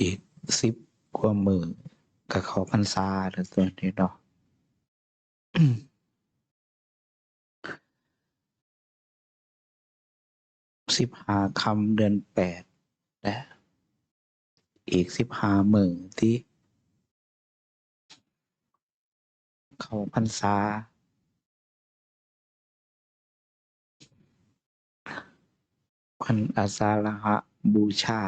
อีกสิบกว่ามือกับเขาพรรษาแล้วตัวนี้เนาะสิบห้าคำเดือนแปดและอีกสิบห้าหมื่นที่ เขาพรรษาพันอาสาฬหะบูชา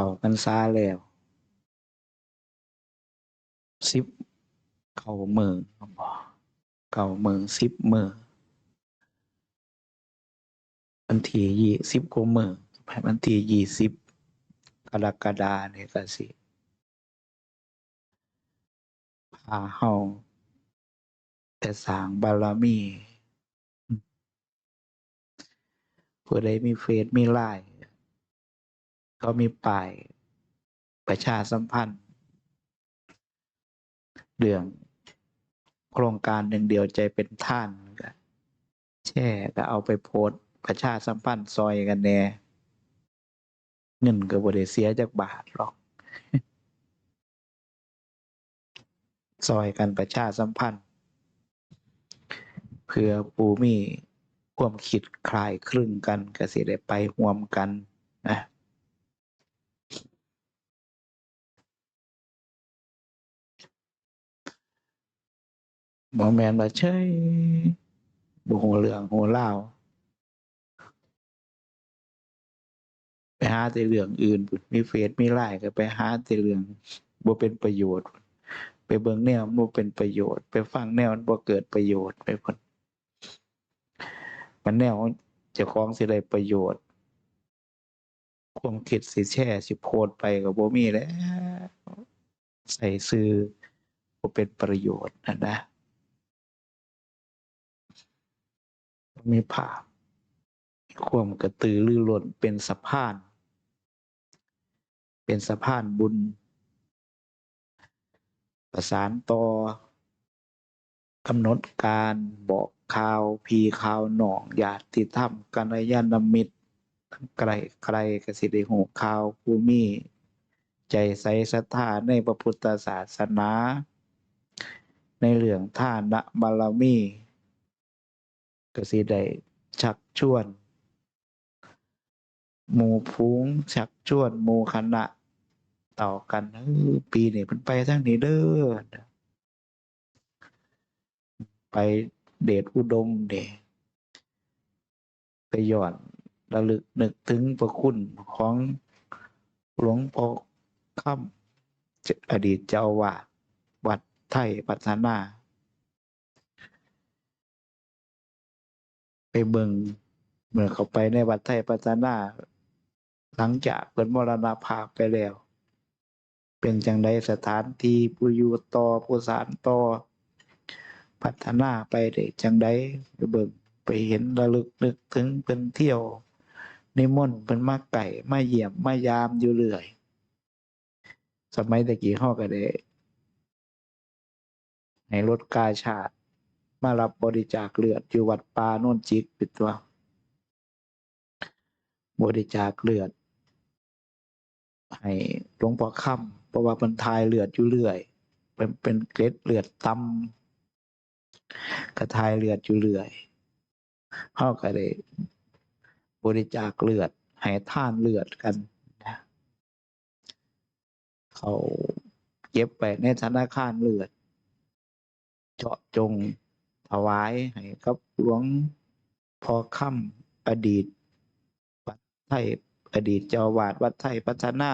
เขาพรรษาแล้วสิบเขาเมืองเก่าเมืองสิบเมืองวันที่ยี่สิบกว่าเมืองภายวันที่ยี่สิบกรกฎาเนี่ยก็สิพาเฮาแต่สางบารมีผู้ใดมีเฟซมีไลน์ ก็มีป้ายประชาสัมพันธ์ เรื่องโครงการหนึ่งเดียวใจเป็นท่านก็แช่ก็เอาไปโพสประชาสัมพันธ์ซอยกันแน่เงินก็บ่ได้เสียจากบาทหรอกซอยกันประชาสัมพันธ์ เพื่อปูมีความคิดคลายคลึงกันก็สิได้ไปร่วมกันนะ บ่แม่นว่าเฉยบ่ฮู้เรื่องฮู้ราว ไปหาแต่เรื่องอื่นพุ่นมีเฟซมีไลน์ก็ไปหาแต่เรื่องบ่เป็นประโยชน์ไปเบิ่งแนวบ่เป็นประโยชน์ ไปฟังแนวมันบ่เกิดประโยชน์ไปพุ่นมันแนวเจ้าของสิได้ประโยชน์ ความคิดสิแชร์ สิโพสต์ไปก็บ่มีแล้วใส่สื่อบ่เป็นประโยชน์นั่นนะ ไมีภาพความกระตือรือร้นเป็นสะพาน เป็นสะพานบุญ ประสานต่อกำหนดการบอกข่าวพีข่าวหนองญาติธรรมกัลยาณมิตรทั้งไกลไกลกสิได้หูข่าวผู้มีใจใสศรัทธาในพระพุทธศาสนา ในเรื่องท่านะบารมี ก็สิได้ชักชวนหมู่ฟูงชักชวนหมู่คณะต่อกันเออปีนี้เพิ่นไปทางนี้เด้อไปเดชอุดมเด้ไปย้อนระลึกนึกถึงพระคุณของหลวงพ่อค่ำอดีตเจ้าวาสวัดไทยพัฒนา เบิงเมื่อเขาไปในวัดไทยพัฒนาหลังจากเปิดมรณภาพไปแล้ว เป็นจังไดสถานที่ผู้อยู่ต่อผู้สานต่อ พัฒนาไปได้จังไดไปเบิงไปเห็นระลึกนึกถึงเพิ่นเที่ยวนิมนต์เพิ่นมาไก่มาเยี่ยมมายามอยู่เรื่อย สมัยตะกี้เฮาก็ได้ให้รถกาชาติ มารับบริจาคเลือดอยู่วัดป่าโน่นจิกปิดตัว บริจาคเลือด ให้หลวงพ่อค่ำเพราะว่าเป็นทายเลือดอยู่เรื่อย เป็นเป็นเกล็ดเลือดต่ำกระทายเลือดอยู่เรื่อยเขาก็ได้บริจาคเลือดให้ท่านเลือดกันนะเขาเก็บไปในธนาคารเลือด เจาะจง ถวายให้กับหลวงพ่อค่ำอดีต วัดไทยอดีตเจ้าวาดวัดไทยพัฒนา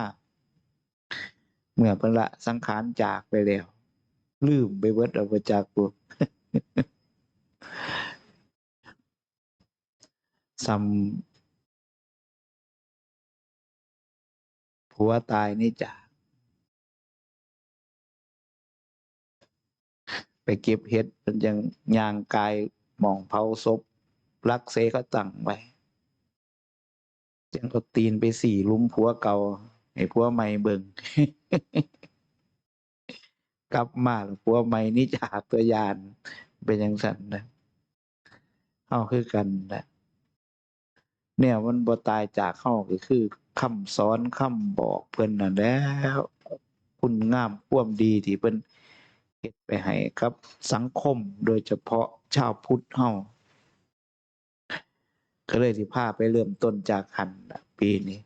เมื่อเพิ่นละสังขารจากไปแล้ว ลืมไปเบิดเอาไปจากบุซ้ำผัวตายนี่จ้ะ ไปเก็บเห็ดเป็นยังยางกายหมองเผาศพรักเซก็ตั้งไว้จังเอาตีนไปสี่ลุมผัวเก่า ให้ผัวใหม่เบิ่ง กลับมาแล้วผัวใหม่นี่จากตัวยาน เป็นอย่างสันนะเฮาคือกันนะเนี่ยมันบ่ตายจากเฮาก็คือคำสอนคำบอกเพิ่นนั่นแหล้ว คุณงามความดีที่เพิ่น เฮ็ดไปให้กับสังคมโดยเฉพาะชาวพุทธเฮาก็เลยสิพาไปเริ่มต้นจากหันปีนี้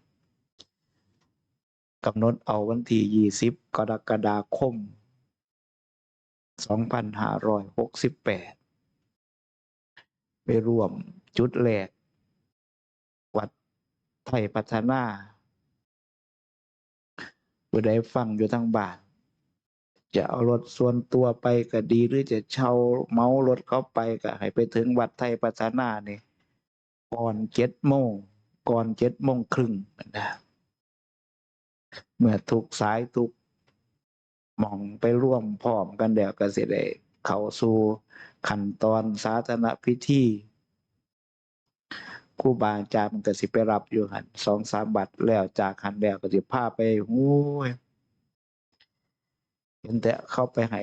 กำหนดเอาวันที่ 20 กรกฎาคม 2568 ไปร่วมจุดแรก วัดไทยพัฒนาผู้ใดฟังอยู่ทางบ้าน จะเอารถส่วนตัวไปก็ดีหรือจะเช่าเมารถเขาไปก็ให้ไปถึงวัดไทยพัฒนานี่ก่อนเจ็ดโมงก่อนเจ็ดโมงครึ่งนะเมื่อทุกสายทุกมองไปร่วมพร้อมกันเดี๋ยวก็เสิได้เข้าสู่ขั้นตอนสาธารณพิธีครูบาอาจารย์มันก็สิไปรับอยู่หันสองสามบัตรแล้วจากหันแล้วก็สิพาไปโอ้ย เห็นแต่เข้าไปให้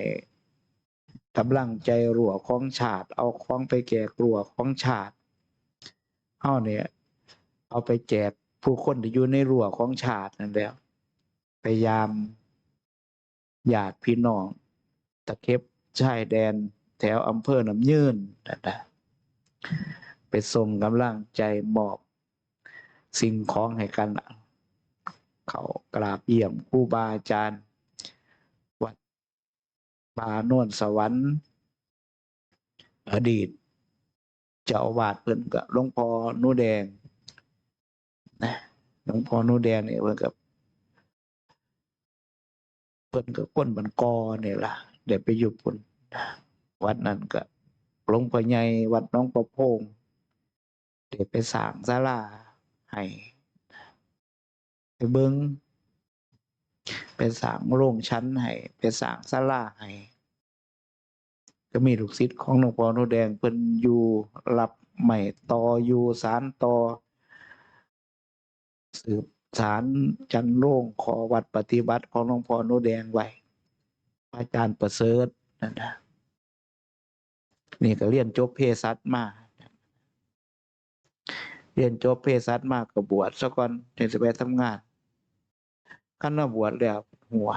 กำลังใจรั่วของชาติเอาของไปแจกรัวของชาติเฮาเนี่ย เอาไปแจกผู้คนที่อยู่ในรั้วของชาตินั่นแล้วพยายามญาติพี่น้อง ตะเข็บชายแดนแถวอำเภอน้ำยืนนั่นนะไปส่งกำลังใจมอบ สิ่งของให้กัน เขากราบเยี่ยมครูบาอาจารย์ บาโนนสวรรค์ อดีตเจ้าอาวาสเพิ่นกับหลวงพ่อนูแดงนะหลวงพ่อนูแดงเนี่ยเพิ่นกับเพิ่นกับก้นบันกอเนี่ยล่ะเดี๋ยวไปอยู่พุ่นวัดนั้นก็หลวงพ่อใหญ่วัดน้องประพงเดี๋ยวไปสร้างศาลาให้ไปเบิง ไปสร้างโรงชั้นให้ไปสร้างศาลาให้ก็มีลูกศิษย์ของหลวงพ่อนูแดงเพิ่นอยู่รับใหม่ต่ออยู่สารต่อ สืบสารจันโล่งขอวัดปฏิบัติของหลวงพ่อโนแดงไว้อาจารย์ประเสริฐนั่นนะนี่ก็เรียนจบเภสัชมาเรียนจบเภสัชมาก็บวชซะก่อนถึงจะไปทำงาน ขั้นว่าบวชแล้วหัว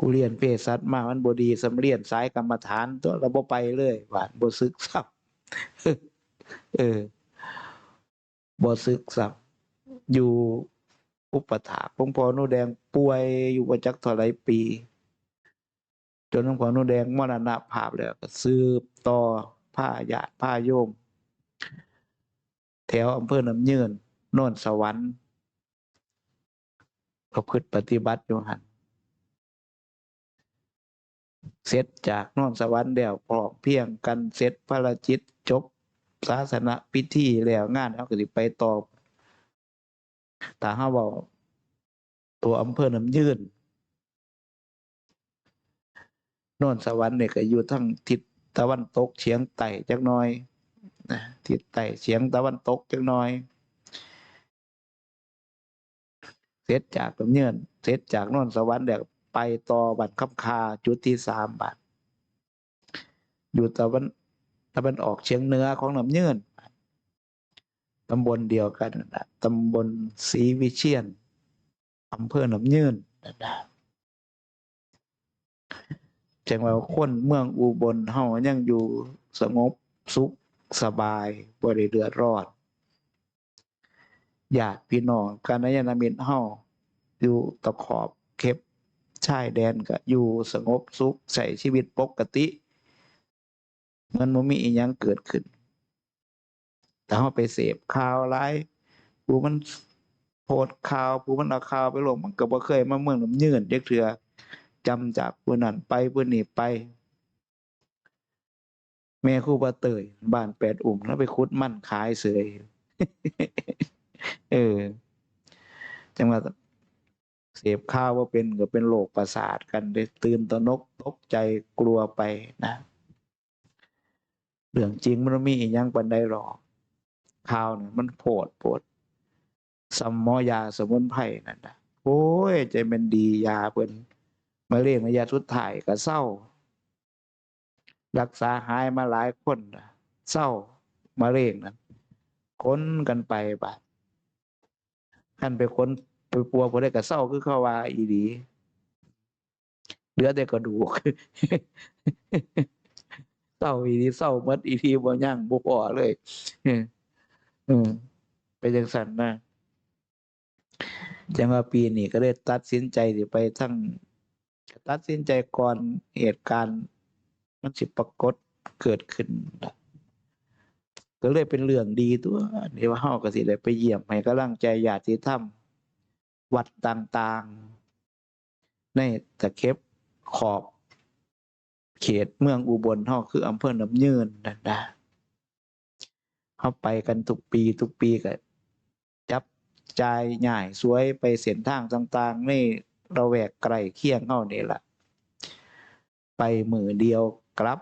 กูเรียนเภสัชมามันบดีสำเรียนสายกรรมฐานตัวเราบ่ไปเลยหวานบ่ซึกซับเออบ่ซึกซับอยู่อุปถากหลวงพ่อโนแดงป่วยอยู่ประจักเท่าไรปี จนหลวงพ่อโนแดงมรณภาพแล้วก็สืบต่อผ้าญาติผ้าโยม แถวอำเภอน้ำยืนโน่นสวรรค์ ประพฤติปฏิบัติอยู่หันเสร็จจากน่นสวรรค์แล้วพร้อมเพียงกันเสร็จภารจิตจบศาสนาพิธีแล้วงานเขาก็สิไปต่อถ้าเฮาเว้าตัวอำเภอน้ำยืนนนสวรรค์เนี่ยก็อยู่ทั้งทิศตะวันตกเฉียงใต้จักน่อยนะทิศใต้เฉียงตะวันตกจักน่อย เสร็จจากน้ำยืนเสร็จจากน่นสวรรค์เดี๋ยวไปต่อบัดคำคาจุดที่สามบัดอยู่ตะวันตะวันออกเฉียงเหนือของน้ำยืนตำบลเดียวกันนะตำบลศรีวิเชียนอำเภอหนำยืนนะนะจังว่าคนเมืองอุบลเฮายังอยู่สงบสุขสบายบ่ได้เดือดร้อน ญาติพี่น้องกันยามิตรเฮาอยู่ตะขอบเข็บชายแดนก็อยู่สงบสุขใช้ชีวิตปกติมันมีอีหยังเกิดขึ้น แต่เขาไปเสพข่าวร้ายผู้มันโพดข่าวผู้มันเอาข่าวไปลงมันก็บ่เคยมาเมืองน้ำยืนเด็กเถื่อจำจากผู้นั้นไปผู้นี้ไป แม่ครูบาเตยบ้านแปดอุ่มแล้วไปคุดมั่นขายเสย เออ จังหว่าเสพข้าวว่าเป็นก็เป็นโรคประสาทกันได้ตื่นตระหนกตกใจกลัวไปนะเรื่องจริงมันมีอีหยังปันใดหรอกข่าวเนี่ยมันโพดโพดซัมมอยาสมุนไพรนั่นนะโอ้ยใจมันดียาเพิ่นมาเรียกมายาสุดท้ายก็เศร้า รักษาหายมาหลายคนนะเศร้ามาเรียกนั้นค้นกันไปบาด ท่านไปค้นไปปัวพอได้ก็เศร้าคือเขาว่าอีดีเหลือแต่กระดูกเศร้าอีดีเศร้าหมดอีทีบ่ย่างบ่พอเลยออเออไปจังสันนะจังว่าปีนี้ก็เลยตัดสินใจสิไปทั้งตัดสินใจก่อนเหตุการณ์ มันสิปรากฏเกิดขึ้นนะ ก็เลยเป็นเรื่องดีตัวนี่ว่าเฮาก็สิได้ไปเยี่ยมให้กำลังใจญาติธรรมวัดต่างๆ ในตะเข็บขอบ เขตเมืองอุบลเฮาคืออำเภอน้ำยืนนั่นนะเฮาไปกันทุกปีทุกปีก็จับจายง่ายสวยไปเส้นทางต่างๆในระแวกใกลเคียงเฮานี่ล่ะ ไปมือเดียวกลับ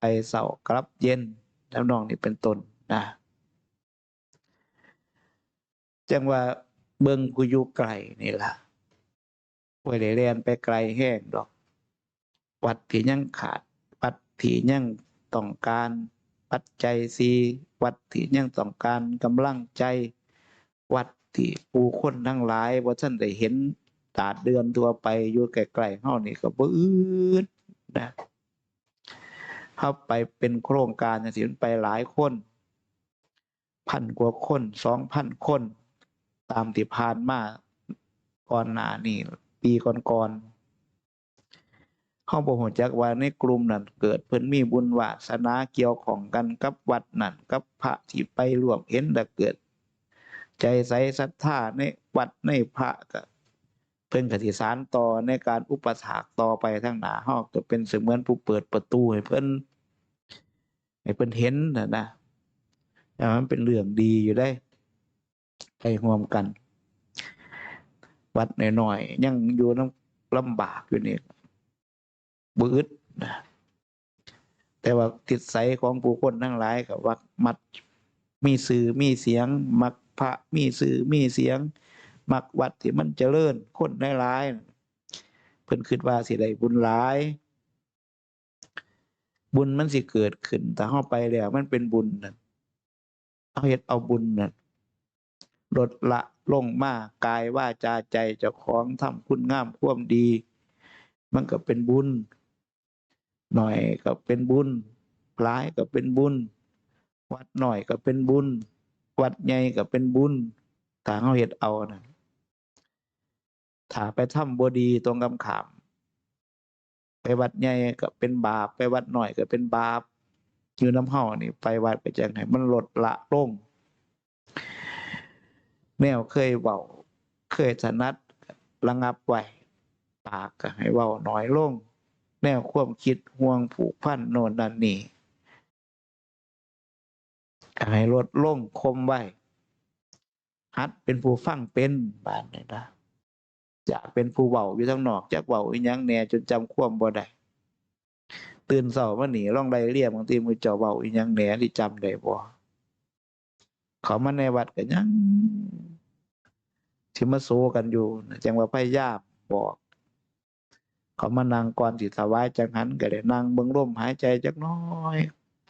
ไปเสาร์กลับเย็น แล้วนองนี่เป็นต้นนะจังว่าเบิ่งกูอยู่ไกลนี่ล่ะบ่ได้เรียนไปไกลแห้งดอก วัดที่ยังขาด วัดที่ยังต้องการปัจจัยสีวัดที่ยังต้องการกำลังใจ วัดที่ผู้คนทั้งหลายบ่ท่านได้เห็นตาดเดือนทัวไปอยู่ใกล้ๆเฮานี่ก็บ่อืดนะ ฮาไปเป็นโครงการจังซี่มันไปหลายคนพันกว่าคน2,000คน ตามที่ผ่านมาก่อนหน้านี้ปีก่อนๆเฮาบ่ฮู้จักว่าในกลุ่มนั้นเกิดเพิ่นมีบุญวาสนาเกี่ยวของกันกับวัดนั้นกับพระที่ไปร่วมเห็นแล้วเกิด ใจใสศรัทธาในวัดในพระก็เพิ่นก็สิสานต่อในการอุปถากต่อไปทางหนาเฮาก็เป็นเสมือนผู้เปิดประตูให้เพิ่น ให้เพิ่นเห็นน่ะนะแต่มันเป็นเรื่องดีอยู่ได้ไปร่วมกัน วัดน้อยๆยังอยู่น้ำลำบากอยู่นี่บืดนะแต่ว่าติดใสของผู้คนทั้งหลายกับว่ามัดมีสื่อมีเสียง มักพระมีสื่อมีเสียง มักวัดที่มันเจริญคนหลายๆเพิ่นคิดว่าสิได้บุญหลาย บุญมันสิเกิดขึ้น แต่เฮาไปแล้ว มันเป็นบุญนั่นเอาเฮ็ดเอาบุญนั่นลดละลงมากายว่าจาใจเจ้าของทำคุณงามความดี มันก็เป็นบุญ หน่อยก็เป็นบุญหลายก็เป็นบุญ วัดหน่อยก็เป็นบุญ วัดใหญ่ก็เป็นบุญถ้าเฮาเฮ็ดเอานะถ้าไปทำบ่ดีตรงกำขาม ไปวัดใหญ่ก็เป็นบาป ไปวัดหน่อยก็เป็นบาป อยู่น้ำเฮานี่ไปวัดไปจังให้มันลดละลงแนวเคยเว้าเคยถนัดระงับไว้ปากก็ให้เว้าน้อยลง แนวความคิดห่วงผูกพันโน่นนั่นนี่ให้ลดลงคมไว้หัดเป็นผู้ฟังเป็นบาดนี่นะ จะเป็นผู้เว้าอยู่ทางนอกจากเว้าอีหยังแหน่จนจำความบ่ได้ตื่นเช้ามาหนีร่องไล่เรียงบางทีมือเจ้าเว้าอีหยังแหน่ที่จำได้บ่เขามาในวัดก็ยังที่มาโซกันอยู่จังว่าพยายามบอก เขามานั่งก่อนสิถวายจังหันก็ได้นั่งเบิ่งลมหายใจจักน้อย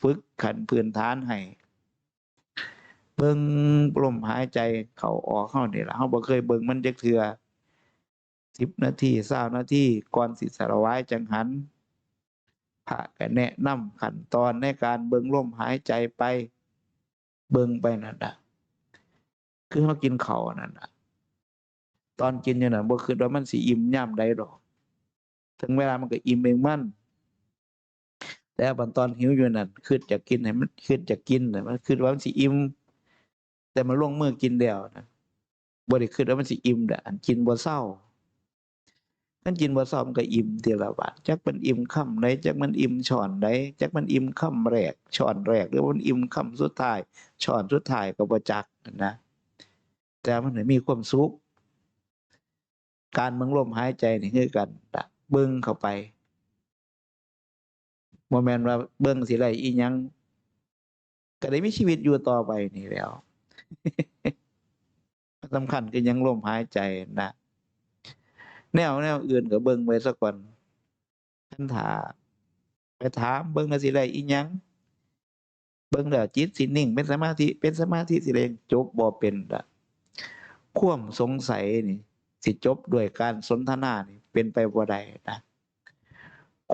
ฝึกขันพื้นฐานให้เบิ่งลมหายใจเขาออกเฮานี่ละเฮาบ่เคยเบิ่งมันจักเทื่อ 10นาที20นาทีก่อนสิถวายจังหันพระก็แนะนำขั้นตอนในการเบิ่งลมหายใจไป เบิ่งไปนั่นน่ะคือเฮากินเขานั่นน่ะตอนกินอยู่นั่นบ่คิดว่ามันสิอิ่มยามใดดอก ถึงเวลามันก็อิ่มเองมันแต่บัดตอนหิวอยู่นั่นคิดจะกินให้มันคิดจะกินมันคิดว่ามันสิอิ่มแต่มันลงมือกินแล้วนะบ่ได้คิดว่ามันสิอิ่มเด้ออันกินบ่เซา คันกินบ่เซามันก็อิ่มทีละบาดจักมันอิ่มค่ำใดจักมันอิ่มช้อนใดจักมันอิ่มค่ำแรกช้อนแรก หรือว่ามันอิ่มค่ำสุดท้ายช้อนสุดท้ายก็บ่จักนั่นะ แต่มันมีความสุขการเบิ่งลมหายใจนี่คือกันเบิ่งเข้าไปบ่แม่นว่าเบิ่งสิได้อีหยังก็ได้มีชีวิตอยู่ต่อไปนี่แล้วสำคัญคือยังลมหายใจนะ แนวแนวอื่นก็เบิ่งไว้สักก่อนท่านถาไปถามเบิ่งว่าสิได้อีหยังเบิ่งแล้วจิตสินิ่ง เป็นสมาธิเป็นสมาธิสิเองจบบ่เป็นละความสงสัยนี่ สิจบด้วยการสนทนานี่เป็นไปบ่ได้นะ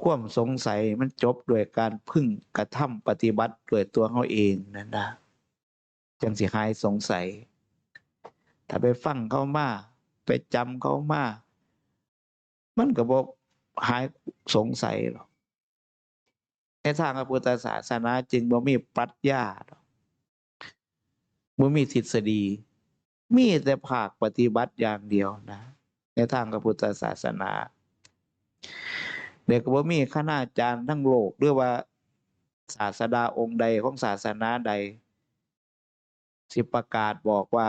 ความสงสัยมันจบด้วยการพึ่งกระทำปฏิบัติด้วยตัวเขาเองนั่นนะจังสิหายสงสัย ถ้าไปฟังเขามา ไปจำเขามา มันก็บอกหายสงสัยหรอกในทางพระพุทธศาสนาจึงบ่มีปรัชญาหรอกบ่มีทฤษฎี มีแต่ภาคปฏิบัติอย่างเดียวนะ ในทางพระพุทธศาสนาเด็กก็บ่มีคณาจารย์ทั้งโลกหรือว่าศาสดาองค์ใดของศาสนาใด สิประกาศบอกว่า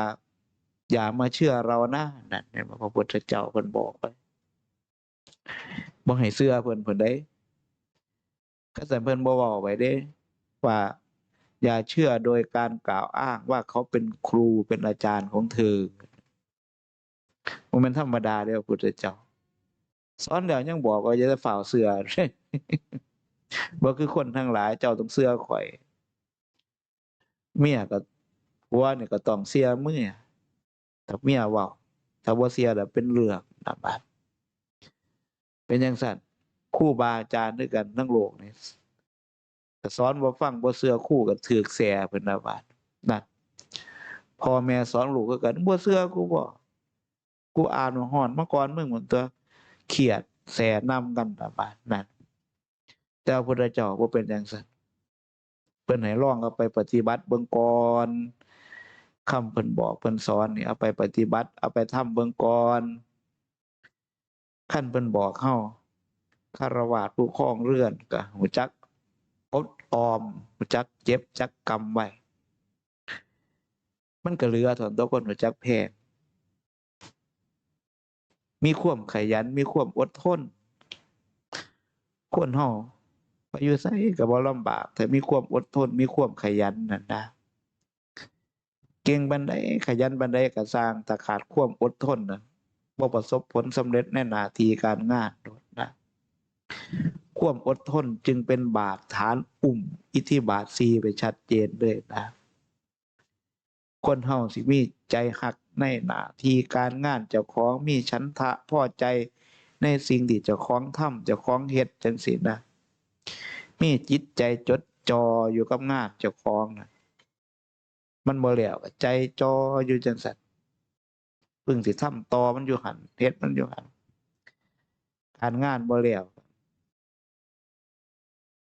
อย่ามาเชื่อเรานะนั่นเนี่ยพระพุทธเจ้าเพิ่นบอกไป บ่ให้เชื่อเพิ่นเพิ่นได้ก็แต่เพิ่นบ่เว้าไว้เด้ว่าอย่าเชื่อโดยการกล่าวอ้างว่าเขาเป็นครูเป็นอาจารย์ของเธอ บ่แม่นธรรมดาเด้อพระพุทธเจ้า สอนแล้วยังบอกว่าอย่าจะฝ่าวเสือบ่คือคนทั้งหลายเจ้าต้องเสือข่อย เมียก็ ผัวนี่ก็ต้องเสียเมีย ถ้าเมียเว้า ถ้าบ่เสียแล้วเป็นเรื่องนะบาด เป็นจังซั่นครูบาอาจารย์ด้วยกันทั้งโลกนี่แต่สอนบ่ฟังบ่เชื่อครูก็ถูกแส่เพิ่นนะบาดนั่นพ่อแม่สอนลูกคือกันบ่เชื่อกูบ่กูอ่านมาฮ้อนมาก่อนมึงหมดตัวเครียดแสนำกันประมาณนั้นแต่พระพุทธเจ้าบ่เป็นอย่างนั้นเพิ่นให้ลองเอาไปปฏิบัติเบิ่งก่อนคำเพิ่นบอกเพิ่นสอนนี่เอาไปปฏิบัติ เอาไปทำเบิ่งก่อน ขั้นเพิ่นบอกเฮาคารวะผู้ครองเรือนก็หูจักอดออมหูจักเจ็บจักกรรมไว้ มันก็เหลือถอนตัวคนหูจักแพงมีความขยัน มีความอดทนคนเฮาไปอยู่ไสก็บ่ลำบากแต่มีความอดทน มีความขยันนั่นนะเก่งบันไดขยันบันไดก็สร้างถ้าขาดความอดทนน่ะ บ่ประสบผลสำเร็จในหน้าที่การงานโดดนะความอดทนจึงเป็นบาทฐานอุ่มอิทธิบาทสีไปชัดเจนเลยนะ คนเฮาสิมีใจหักในหน้าที่การงานเจ้าของมีฉันทะพอใจในสิ่งที่เจ้าของทำเจ้าของเฮ็ดจังซี่นะ มีจิตใจจดจ่ออยู่กับงานเจ้าของนะมันบ่แล้วใจจ่ออยู่จังซั่น พิ่งสิทำต่อมันอยู่หันเฮ็ดมันอยู่หันการงานบ่แล้ว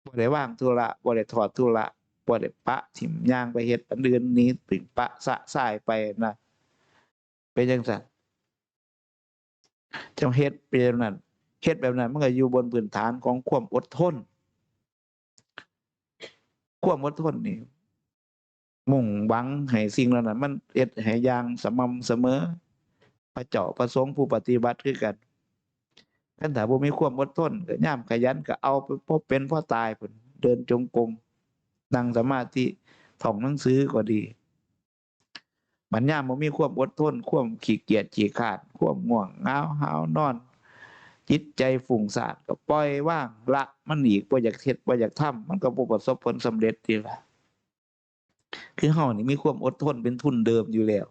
บ่ได้วางธุระบ่ได้ถอดธุระบ่ได้ปะถิ่มย่างไปเฮ็ดอันอื่นนี้ถึงปะสะสายไปนะเป็นจังซั่นจังเฮ็ดเป็นแบบนั้นเฮ็ดแบบนั้นมันก็อยู่บนพื้นฐานของความอดทน ความอดทนนี่มุ่งหวังให้สิ่งเหล่านั้นมันเฮ็ดให้ย่างสม่ำเสมอ พระเจ้าประสงค์ผู้ปฏิบัติคือกันคันถ้าบ่มีความอดทนก็ยามขยันก็เอาไปพบเป็นพ่อตายพุ่นเดินจงกรมนั่งสมาธิท่องหนังสือก็ดีมันยามบ่มีความอดทนความขี้เกียจขี้คร้านความง่วงเงาหาวนอน จิตใจฟุ้งซ่านก็ปล่อยว่างละมันอีกบ่อยากเฮ็ดบ่อยากทำมันก็บ่ประสบผลสำเร็จนี่ล่ะคือเฮานี่มีความอดทนเป็นทุนเดิมอยู่แล้ว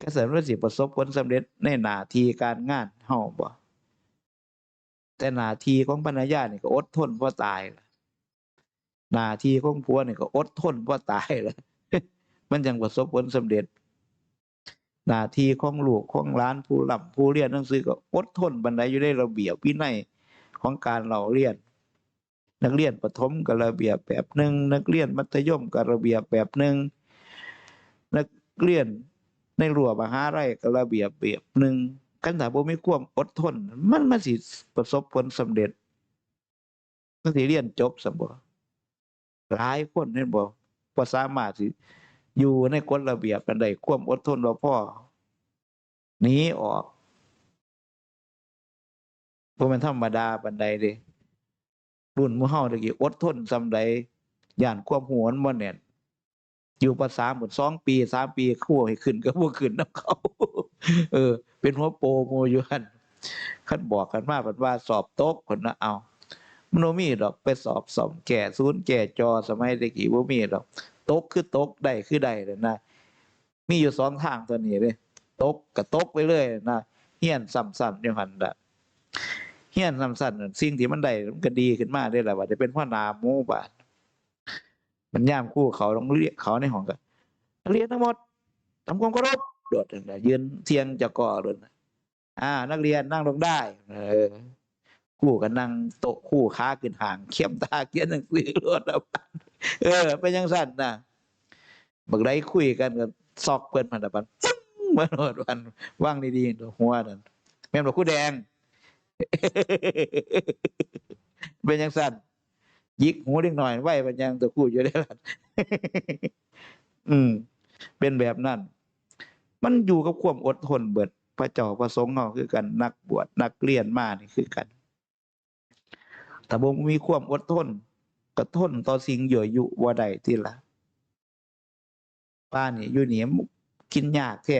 ก็แสดงว่าสิประสบผลสำเร็จในหน้าที่การงานเฮาบ่แต่หน้าที่ของภรรยานี่ก็อดทนบ่ตายล่ะหน้าที่ของผัวนี่ก็อดทนบ่ตายล่ะมันจังประสบผลสำเร็จ หน้าที่ของลูกของหลานผู้ร่ำผู้เรียนหนังสือก็อดทนบันไดอยู่ในระเบียบวินัยของการเราเรียน นักเรียนประถมก็ระเบียบแบบหนึ่งนักเรียนมัธยมก็ระเบียบแบบหนึ่งนักเรียน ในรั้วมหาลัยก็ระเบียบแบบหนึ่งคันถ้าบ่มีความอดทน มันมันสิประสบผลสำเร็จ มันสิเรียนจบซะบ่หลายคนเห็นบ่บ่สามารถสิอยู่ในกฎระเบียบกันได้ความอดทนบ่พอหนีออกบ่แม่นธรรมดาปานใดเด้รุ่นหมู่เฮาตะกี้อดทนส่ำใดย่านความหัวมันบ่แน่น อยู่ภาษาหมดสองปีสามปีครู่ให้ขึ้นก็บ่ขึ้นนํเขา เออ เป็นหัวโปโมอยู่หันคันบอกกันมาเพิ่นว่าสอบตกเพิ่นน่ะเอามันมีดอกไปสอบสอบแก่ศูนย์แก่จอสมัยตะกี้บ่มีดอกตกคือตกได้คือได้นั่นะ มีอยู่สองทางตัวนี้เด้ตกก็ตกไปเลยนะเฮียนซ้ำๆอยู่หันน่ะเฮียนซ้ำๆนั่นสิ่งที่มันได้มันก็ดีขึ้นมาได้แหละว่าจะเป็นหัวหน้าหมู่บาน มันย่ามคู่เขาต้องเรียกเขาในห้องก็นักเรียนทั้งหมดทำความเคารพโดดนั่นน่ะยืนเทียงจะก่อเลยนะอ่า นักเรียนนั่งลงได้ เออคู่ก็นั่งโต๊ะคู่ค้าขึ้นห่าง เข้มตาเขียนหนังสือรวดแล้วเออเป็นยังสั่นนะบักได้คุยกันกับซอกเปิ้นพันธบันฟึ้งมาโนดวันว่างดีๆตัวหัวนั่นแม่นบอกคู่แดง เป็นยังสั่น ยิกหูเล็กหน่อยไหวปัญญังตัวคู่อยู่ได้ละอืม เป็นแบบนั้น มันอยู่กับความอดทนเบิด พระเจ้าประสงค์เราคือกันนักบวชนักเรียนมานี่คือกันแต่บ่มีความอดทนก็ทนต่อสิ่งยั่วยุบ่ได้ที่ละป้านี่อยู่นี่มันกินยากแท้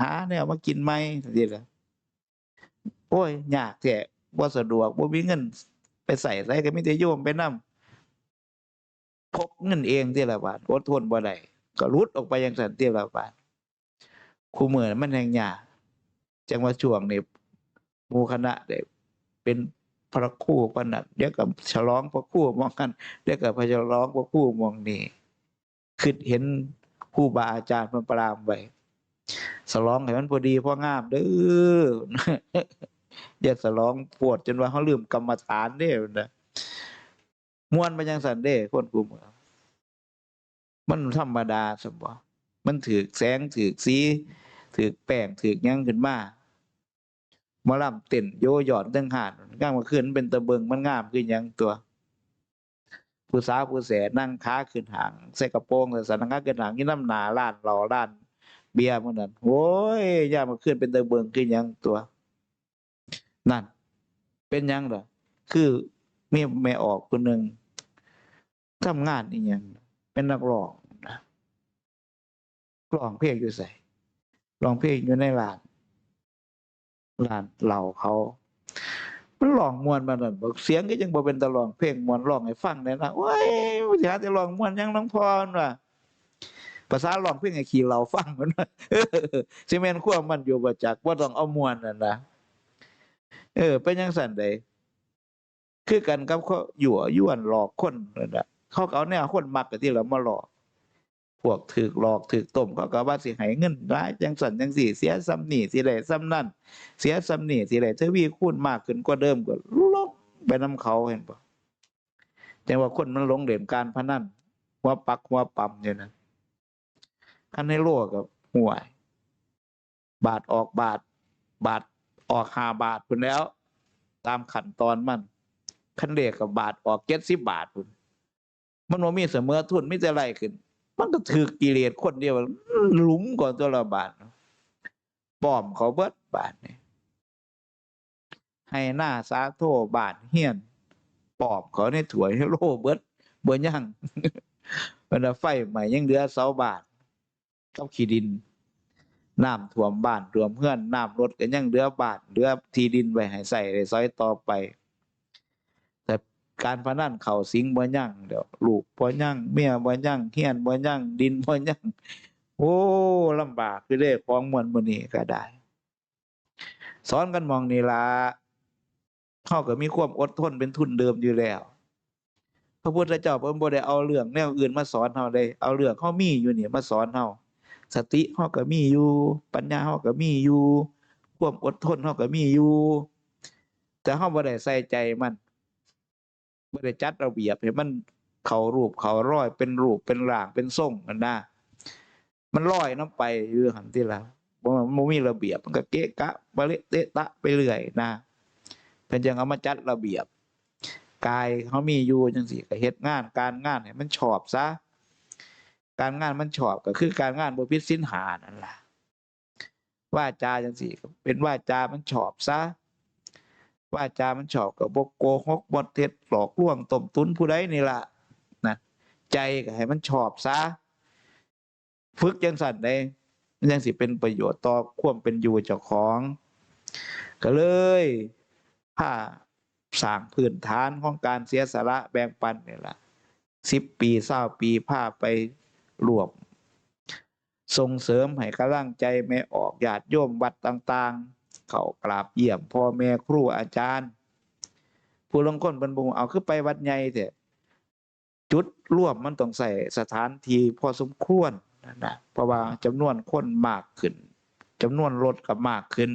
หาแนวมากินไหมที่ละโอ้ยยากแท้บ่สะดวกบ่มีเงินไปใส่ใส่ก็มีแต่โยมไปนำ พกเงินเองที่ละบาทอดทนบ่ได้ก็รุดออกไปยังสันติละบาทคู่มือมันแห่งยาจังว่าช่วงนี้หมู่คณะได้เป็นพระคู่ปนนัดเดียวกับฉลองพระคู่มองกันเดียวกับพระฉลองพระคู่มองนี่คิดเห็นครูบาอาจารย์มันปรามไว้ฉลองให้มันพอดีพองามเด้ออย่าสลองปวดจนว่าเขาลืมกรรมฐานเด้นะ มวนไปยังสันเด้คนกลุ่มอมันธรรมดาสมบ่มันถือแสงถือสีถือแป้งถือยังขึ้นมามาล่ำเต้นโยหยอดตั้งหาดก้างมาขึ้นเป็นตะเบิงมันงามขึ้นยังตัว ผู้สาวผู้แสนั่งค้าขึ้นหางใส่กระโปรงใส่สันค้าขึ้นหางนี่น้ำหนาล้านหล่อล้าน เบียร์มันนั่นโอ้ยย่ามาขึ้นเป็นตะเบิงขึ้นยังตัว นั่น เป็นยังเหรอคือ มีแม่ออกคนหนึ่งทำงานอีหยังเป็นนักร้องนะร้องเพลงอยู่ใส่ร้องเพลงอยู่ในร้านร้านเหล่าเขามันร้องมวนมาหน่อยบอกเสียงก็ยังบ่เป็นตะร้องเพลงมวนร้องให้ฟังเลยนะโอ้ยวิชาจะร้องมวนยังน้องพรว่ะภาษาร้องเพลงให้ขี่เราฟังมันซีเมนขั้วมันอยู่บ่จักว่าต้องเอามวนนั่นนะเออเป็นยังสันใด คือกันกับเขาอยู่ยวนหลอกคนนั่นแหละเขาเอาแนวคนมักกับที่เรามาหลอก พวกถือหลอกถือต้มเขาก็ว่าสิให้เงินร้ายจังสันจังสี่เสียซ้ำนี่สิได้ซ้ำนั่นเสียซ้ำนี่สิได้เทวีคูณมากขึ้นกว่าเดิมก็ลงไปน้ำเขาเห็นปะจังว่าคนมันหลงเหรียญการพนันหัวปักหัวปั๊มเนี่ยนะคันให้โลกกับห่วย บาทออกบาท บาทออกหาบาทพุ่นแล้ว ตามขั้นตอนมัน คันเรียกกับบาทออกเจ็ดสิบบาทพุ่นมันว่ามีเสมอทุนไม่จะไรขึ้น มันก็ถือกิเลสคนเดียวหลุมก่อนตัวละบาทปลอมเขาเบิดบาทนี่ให้หน้าสาโทบาทเฮียนปลอมเขาในถวยให้โลเบิดเบิดยังมันว่าไฟใหม่ยังเหลือเสาบาทกับขี้ดินน้ำท่วมบ้านท่วมเพื่อนน้ำรถก็ยังเหลือบาทเหลือที่ดินไว้ให้ใส่ได้ซอยต่อไป การพนันเข้าสิงบ่ยั่งเดี๋ยวลูกบ่ยั่งเมียบ่ยั่งเฮียนบ่ยั่งดินบ่ยั่งโอ้ลำบากคือเด้ของมวลมื้อนี้ก็ได้ สอนกันมองนี่ล่ะเฮาก็มีความอดทนเป็นทุนเดิมอยู่แล้ว พระพุทธเจ้าเพิ่นบ่ได้เอาเรื่องแนวอื่นมาสอนเฮาได้เอาเรื่องเฮามีอยู่นี่มาสอนเฮาสติเฮาก็มีอยู่ ปัญญาเฮาก็มีอยู่ ความอดทนเฮาก็มีอยู่ แต่เฮาบ่ได้ใส่ใจมัน บ่ได้จัดระเบียบให้มันเขารูปเขาร้อยเป็นรูปเป็นร่างเป็นทรงนั่นนะมันลอยน้ำไปอยู่หั่นติล่ะบ่มันบ่มีระเบียบมันก็เกะกะบะเละเตะตะไปเรื่อยนะเพิ่นจึงเอามาจัดระเบียบ กายเฮามีอยู่จังซี่ก็เฮ็ดงานการงานให้มันชอบซะการงานมันชอบก็คือการงานบ่ผิดศีลหานั่นล่ะว่าจาจังซี่เป็นว่าจามันชอบซะ ว่าจามันชอบก็บ่โกหกบ่เท็จหลอกลวงต้มตุนผู้ใดนี่ละนะใจก็ให้มันชอบซะฝึกจังสั่นได้ยังสิเป็นประโยชน์ต่อความเป็นอยู่เจ้าของ ก็เลยพาสร้างพื้นฐานของการเสียสละแบ่งปันนี่ละสิบปีเศร้าปีพาไปรวมส่งเสริมให้กำลังใจแม่ออกญาติโยมวัดต่าง ๆ เขากราบเยี่ยมพ่อแม่ครูอาจารย์ ผู้ลางคนเป็นบุงเอาขึ้นไปวัดใหญ่เถอะจุดร่วมมันต้องใส่สถานที่พอสมควรนะนะเพราะว่าจำนวนคนมากขึ้นจำนวนรถก็มากขึ้น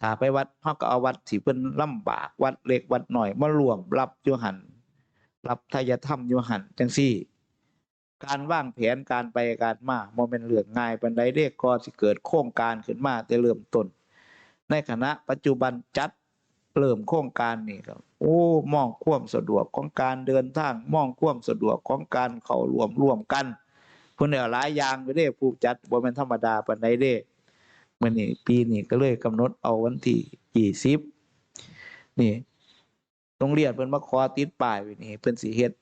ถ้าไปวัดเขาก็เอาวัดที่เพิ่นลำบากวัดเล็กวัดหน่อยมารวมรับยู่หันรับทายธรรมยู่หันจังซี่ การว่างแผนการไปการมาโมเมนเรื่องง่ายปันไดเด็กก็สิเกิดโครงการขึ้นมาแต่เริ่มต้น ในคณะปัจจุบันจัดเริ่มโครงการนี่ครับโอ้มองควมสะดวกของการเดินทางมองควมสะดวกของการเข้ารวมร่วมกันเพิ่นเอาหลายอย่างไปเด้ผู้จัดบ่แม่นธรรมดาปานใดเด้มื้อนี้ปีนี้ก็เลยกำหนดเอาวันที่20นี่โรงเรียนเพิ่นมาขอติดป้ายไว้นี่เพิ่นสิเฮ็ด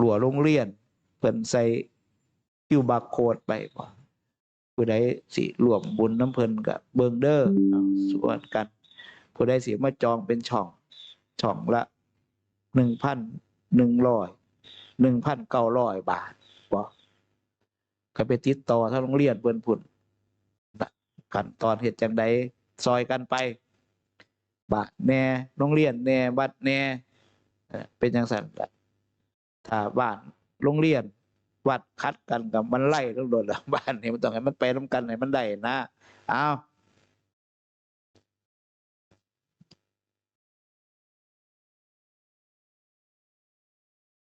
รั้วโรงเรียน เพิ่นใส่คิวบาร์โค้ดไปบ่ผู้ใดสิร่วมบุญน้ำเพิ่นก็เบิงเดอเอส่วนกัน ผู้ใดสิมาจองเป็นช่อง ช่องละหนึ่งพันหนึ่งร้อยหนึ่งพันเก้าร้อยบาทบ่ก็ไปติดต่อทางโรงเรียนเพิ่นพุ่นน่ะขั้นตอนเฮ็ดจังใดซอยกันไปบาทแน่โรงเรียนแน่วัดแน่เป็นจังซั่นถ้าบ้าน โรงเรียน วัดคัดกันกับมันไล่ต้งโดนบ้านนี่มันต้องให้มันไปนํกันให้มันได้นะอ้าว